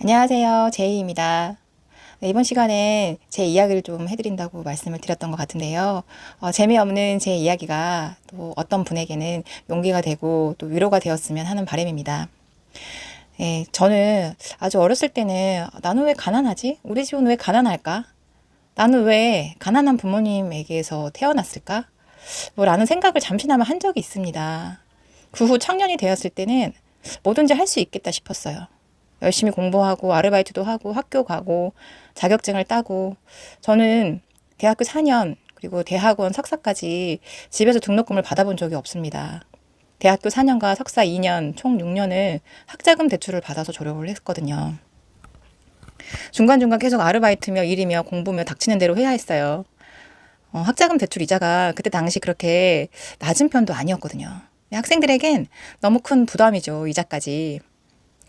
안녕하세요. 제이입니다. 네, 이번 시간에 제 이야기를 좀 해드린다고 말씀을 드렸던 것 같은데요. 어, 재미없는 제 이야기가 또 어떤 분에게는 용기가 되고 또 위로가 되었으면 하는 바람입니다. 예, 저는 아주 어렸을 때는 나는 왜 가난하지? 우리 집은 왜 가난할까? 나는 왜 가난한 부모님에게서 태어났을까? 뭐 라는 생각을 잠시나마 한 적이 있습니다. 그 후 청년이 되었을 때는 뭐든지 할 수 있겠다 싶었어요. 열심히 공부하고 아르바이트도 하고 학교 가고 자격증을 따고 저는 대학교 4년 그리고 대학원 석사까지 집에서 등록금을 받아본 적이 없습니다. 대학교 4년과 석사 2년 총 6년을 학자금 대출을 받아서 졸업을 했거든요. 중간중간 계속 아르바이트며 일이며 공부며 닥치는 대로 해야 했어요. 어, 학자금 대출 이자가 그때 당시 그렇게 낮은 편도 아니었거든요. 학생들에겐 너무 큰 부담이죠, 이자까지.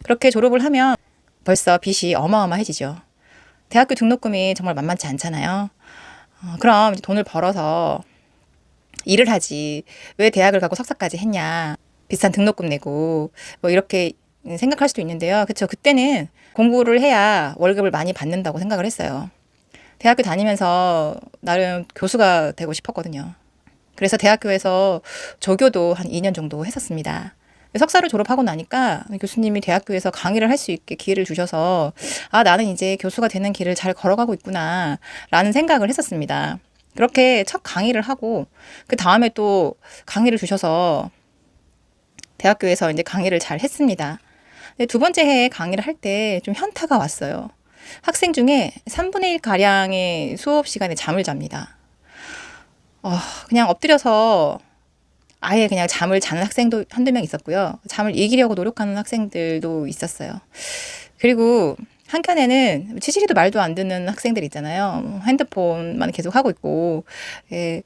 그렇게 졸업을 하면 벌써 빚이 어마어마해지죠. 대학교 등록금이 정말 만만치 않잖아요. 어, 그럼 돈을 벌어서 일을 하지. 왜 대학을 가고 석사까지 했냐. 비싼 등록금 내고 뭐 이렇게 생각할 수도 있는데요. 그렇죠. 그때는 공부를 해야 월급을 많이 받는다고 생각을 했어요. 대학교 다니면서 나름 교수가 되고 싶었거든요. 그래서 대학교에서 조교도 한 2년 정도 했었습니다. 석사를 졸업하고 나니까 교수님이 대학교에서 강의를 할 수 있게 기회를 주셔서 아, 나는 이제 교수가 되는 길을 잘 걸어가고 있구나 라는 생각을 했었습니다. 그렇게 첫 강의를 하고 그 다음에 또 강의를 주셔서 대학교에서 이제 강의를 잘 했습니다. 두 번째 해에 강의를 할 때 좀 현타가 왔어요. 학생 중에 3분의 1 가량의 수업 시간에 잠을 잡니다. 어, 그냥 엎드려서 아예 그냥 잠을 자는 학생도 한두 명 있었고요. 잠을 이기려고 노력하는 학생들도 있었어요. 그리고 한켠에는 치질이도 말도 안 듣는 학생들 있잖아요. 핸드폰만 계속 하고 있고, 예,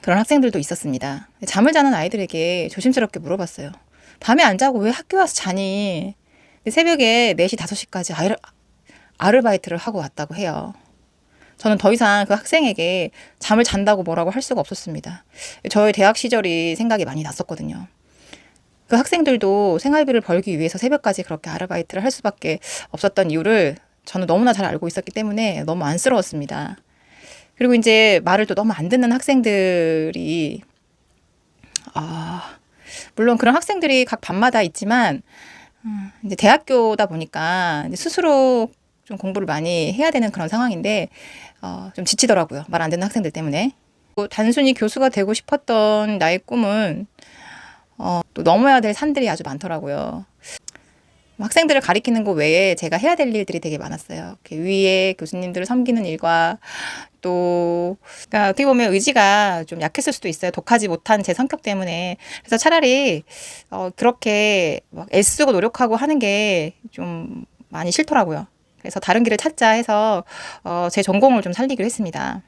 그런 학생들도 있었습니다. 잠을 자는 아이들에게 조심스럽게 물어봤어요. 밤에 안 자고 왜 학교 와서 자니? 새벽에 4시, 5시까지 아이를, 아르바이트를 하고 왔다고 해요. 저는 더 이상 그 학생에게 잠을 잔다고 뭐라고 할 수가 없었습니다. 저의 대학 시절이 생각이 많이 났었거든요. 그 학생들도 생활비를 벌기 위해서 새벽까지 그렇게 아르바이트를 할 수밖에 없었던 이유를 저는 너무나 잘 알고 있었기 때문에 너무 안쓰러웠습니다. 그리고 이제 말을 또 너무 안 듣는 학생들이 아 물론 그런 학생들이 각 반마다 있지만 음, 이제 대학교다 보니까 스스로 좀 공부를 많이 해야 되는 그런 상황인데 어, 좀 지치더라고요. 말 안 듣는 학생들 때문에. 뭐 단순히 교수가 되고 싶었던 나의 꿈은 어, 또 넘어야 될 산들이 아주 많더라고요. 학생들을 가리키는 것 외에 제가 해야 될 일들이 되게 많았어요. 위에 교수님들을 섬기는 일과 또 그러니까 어떻게 보면 의지가 좀 약했을 수도 있어요. 독하지 못한 제 성격 때문에 그래서 차라리 어, 그렇게 막 애쓰고 노력하고 하는 게 좀 많이 싫더라고요. 그래서 다른 길을 찾자 해서 어, 제 전공을 좀 살리기로 했습니다.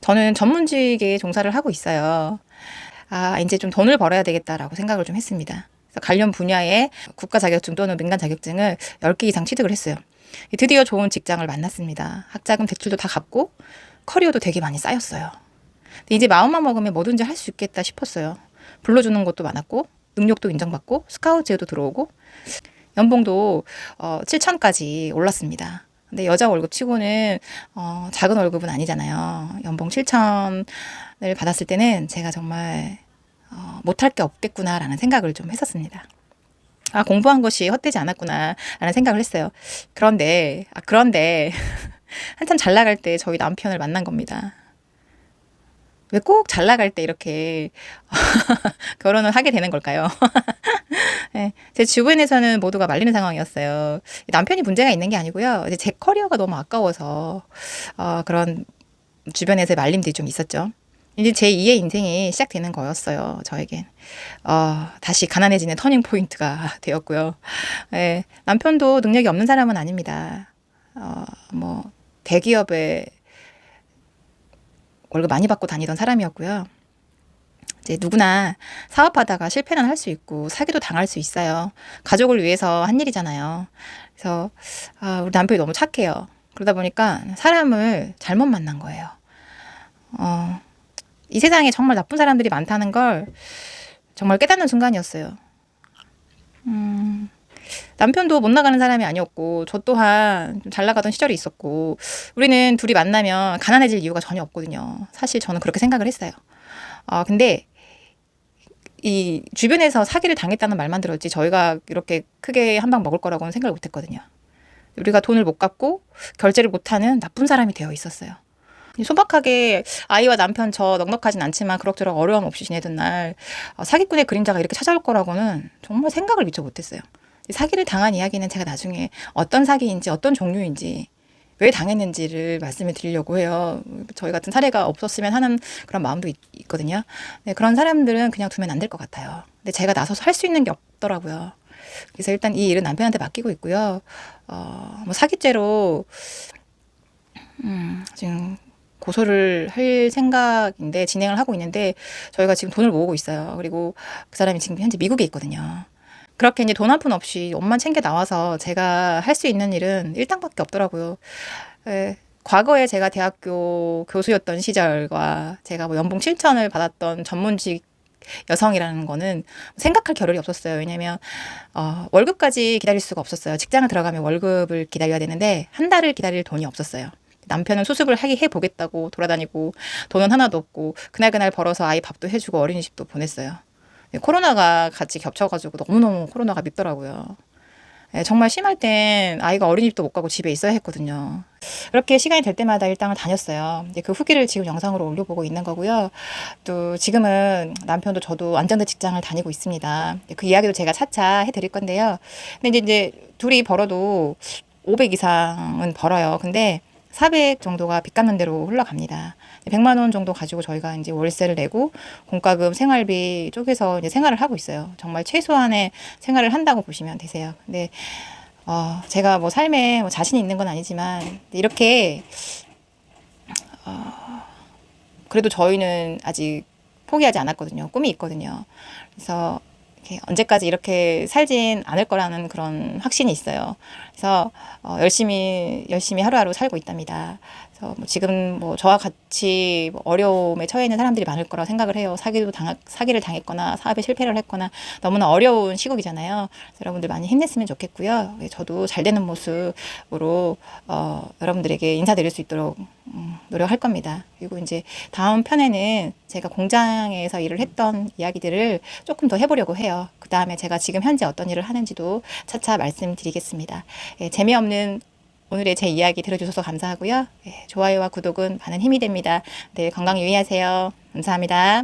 저는 전문직에 종사를 하고 있어요. 아, 이제 좀 돈을 벌어야 되겠다라고 생각을 좀 했습니다. 관련 분야의 국가 자격증 또는 민간 자격증을 10개 이상 취득을 했어요. 드디어 좋은 직장을 만났습니다. 학자금 대출도 다 갚고 커리어도 되게 많이 쌓였어요. 이제 마음만 먹으면 뭐든지 할 수 있겠다 싶었어요. 불러주는 것도 많았고 능력도 인정받고 스카우트 제도 들어오고 연봉도 어, 7천까지 올랐습니다. 근데 여자 월급 치고는 어, 작은 월급은 아니잖아요. 연봉 7천을 받았을 때는 제가 정말 어, 못할 게 없겠구나라는 생각을 좀 했었습니다. 아, 공부한 것이 헛되지 않았구나라는 생각을 했어요. 그런데, 아, 그런데, 한참 잘 나갈 때 저희 남편을 만난 겁니다. 왜 꼭 잘 나갈 때 이렇게 결혼을 하게 되는 걸까요? 네, 제 주변에서는 모두가 말리는 상황이었어요. 남편이 문제가 있는 게 아니고요. 이제 제 커리어가 너무 아까워서 어, 그런 주변에서의 말림들이 좀 있었죠. 이제 제 2의 인생이 시작되는 거였어요. 저에겐. 어, 다시 가난해지는 터닝 포인트가 되었고요. 네, 남편도 능력이 없는 사람은 아닙니다. 어, 뭐 대기업에 월급 많이 받고 다니던 사람이었고요. 이제 누구나 사업하다가 실패는 할 수 있고 사기도 당할 수 있어요. 가족을 위해서 한 일이잖아요. 그래서 아, 우리 남편이 너무 착해요. 그러다 보니까 사람을 잘못 만난 거예요. 어, 이 세상에 정말 나쁜 사람들이 많다는 걸 정말 깨닫는 순간이었어요. 음, 남편도 못 나가는 사람이 아니었고 저 또한 좀잘 나가던 시절이 있었고 우리는 둘이 만나면 가난해질 이유가 전혀 없거든요. 사실 저는 그렇게 생각을 했어요. 어, 근데 이 주변에서 사기를 당했다는 말만 들었지 저희가 이렇게 크게 한 방 먹을 거라고는 생각을 못 했거든요. 우리가 돈을 못 갚고 결제를 못 하는 나쁜 사람이 되어 있었어요. 소박하게 아이와 남편 저 넉넉하진 않지만 그럭저럭 어려움 없이 지내던 날 어, 사기꾼의 그림자가 이렇게 찾아올 거라고는 정말 생각을 미처 못했어요. 사기를 당한 이야기는 제가 나중에 어떤 사기인지 어떤 종류인지 왜 당했는지를 말씀을 드리려고 해요. 저희 같은 사례가 없었으면 하는 그런 마음도 있, 거든요 네, 그런 사람들은 그냥 두면 안 될 것 같아요. 근데 제가 나서서 할 수 있는 게 없더라고요. 그래서 일단 이 일은 남편한테 맡기고 있고요. 어, 뭐 사기죄로 음, 지금 고소를 할 생각인데 진행을 하고 있는데 저희가 지금 돈을 모으고 있어요. 그리고 그 사람이 지금 현재 미국에 있거든요. 그렇게 이제 돈 한 푼 없이 옷만 챙겨 나와서 제가 할 수 있는 일은 일당밖에 없더라고요. 에, 과거에 제가 대학교 교수였던 시절과 제가 뭐 연봉 7천을 받았던 전문직 여성이라는 거는 생각할 겨를이 없었어요. 왜냐면 어, 월급까지 기다릴 수가 없었어요. 직장을 들어가면 월급을 기다려야 되는데 한 달을 기다릴 돈이 없었어요. 남편은 수습을 하게 해 보겠다고 돌아다니고 돈은 하나도 없고 그날 그날 벌어서 아이 밥도 해주고 어린이집도 보냈어요. 네, 코로나가 같이 겹쳐가지고 너무너무 코로나가 밉더라고요. 예, 정말 심할 땐 아이가 어린이집도 못 가고 집에 있어야 했거든요. 그렇게 시간이 될 때마다 일당을 다녔어요. 그 후기를 지금 영상으로 올려보고 있는 거고요. 또 지금은 남편도 저도 안정된 직장을 다니고 있습니다. 그 이야기도 제가 차차 해드릴 건데요. 근데 이제, 이제 둘이 벌어도 500 이상은 벌어요. 근데 400 정도가 빚 갚는 대로 흘러갑니다. 100만 원 정도 가지고 저희가 이제 월세를 내고 공과금 생활비 쪼개서 이제 생활을 하고 있어요. 정말 최소한의 생활을 한다고 보시면 되세요. 근데 어, 제가 뭐 삶에 뭐 자신이 있는 건 아니지만 이렇게 어, 그래도 저희는 아직 포기하지 않았거든요. 꿈이 있거든요. 그래서 이렇게 언제까지 이렇게 살진 않을 거라는 그런 확신이 있어요. 그래서 어, 열심히 열심히 하루하루 살고 있답니다. 그래서 뭐 지금 뭐 저와 같이 뭐 어려움에 처해 있는 사람들이 많을 거라 생각을 해요. 사기도 당 사기를 당했거나 사업에 실패를 했거나 너무나 어려운 시국이잖아요. 여러분들 많이 힘냈으면 좋겠고요. 예, 저도 잘 되는 모습으로 어, 여러분들에게 인사드릴 수 있도록 음, 노력할 겁니다. 그리고 이제 다음 편에는 제가 공장에서 일을 했던 이야기들을 조금 더 해보려고 해요. 그 다음에 제가 지금 현재 어떤 일을 하는지도 차차 말씀드리겠습니다. 예, 재미없는 오늘의 제 이야기 들어주셔서 감사하고요. 예, 좋아요와 구독은 많은 힘이 됩니다. 네, 건강 유의하세요. 감사합니다.